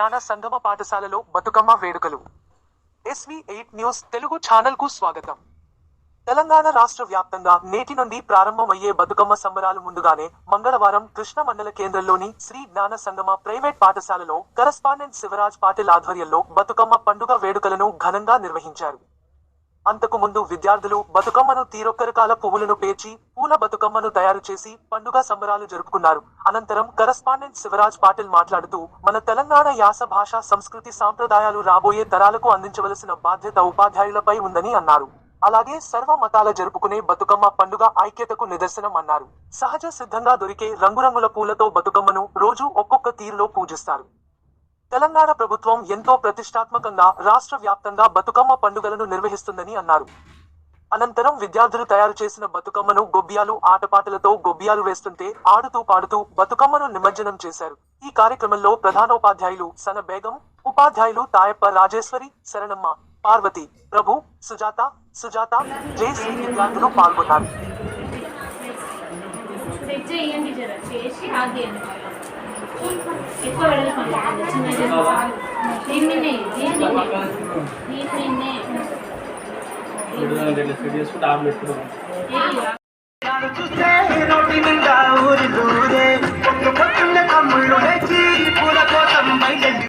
జ్ఞాన సంగమ పాఠశాలలో బతుకమ్మ వేడుకలు. ఎస్వి ఎయిట్ న్యూస్ తెలుగు ఛానల్కు స్వాగతం. తెలంగాణ రాష్ట్ర వ్యాప్తంగా నేటి నుండి ప్రారంభమయ్యే బతుకమ్మ సంబరాలు ముందుగానే మంగళవారం కృష్ణ మండల కేంద్రంలోని శ్రీ జ్ఞాన సంగమ ప్రైవేట్ పాఠశాలలో కరస్పాండెంట్ శివరాజ్ పాటిల్ ఆధ్వర్యంలో బతుకమ్మ పండుగ వేడుకలను ఘనంగా నిర్వహించారు. అంతకు ముందు విద్యార్థులు బతుకమ్మను తీరొక్కరకాల పువ్వులను పేర్చి పూల బతుకమ్మను తయారు చేసి పండుగ సంబరాలు జరుపుకున్నారు. అనంతరం కరస్పాండెంట్ శివరాజ్ పాటిల్ మాట్లాడుతూ మన తెలంగాణ యాస భాష సంస్కృతి సాంప్రదాయాలు రాబోయే తరాలకు అందించవలసిన బాధ్యత ఉపాధ్యాయులపై ఉందని అన్నారు. అలాగే సర్వ మతాల జరుపుకునే బతుకమ్మ పండుగ ఐక్యతకు నిదర్శనం అన్నారు. సహజ సిద్ధంగా దొరికే రంగురంగుల పూలతో బతుకమ్మను రోజు ఒక్కొక్క తీరులో పూజిస్తారు. తెలంగాణ ప్రభుత్వం ఎంతో ప్రతిష్టాత్మకంగా రాష్ట్ర వ్యాప్తంగా బతుకమ్మ పండుగలను నిర్వహిస్తుందని అన్నారు. అనంతరం విద్యార్థులు తయారు చేసిన బతుకమ్మను గొబ్బియాలు ఆటపాటలతో గొబ్బియాలు వేస్తుంటే ఆడుతూ పాడుతూ బతుకమ్మను నిమజ్జనం చేశారు. ఈ కార్యక్రమంలో ప్రధానోపాధ్యాయులు సన బేగం ఉపాధ్యాయులు తాయప్ప రాజేశ్వరి శరణమ్మ పార్వతి ప్రభు సుజాత సుజాత జయశ్రీ విద్యార్థులు పాల్గొన్నారు. సెట్ చేయండి జర ఎక్కువ వెళ్ళకండి చిన్న చాలు దీన్నే దీన్నే దీన్నే సెట్ చేసుకుంటే చూస్తే నోటి నిండా ఊరి దూరే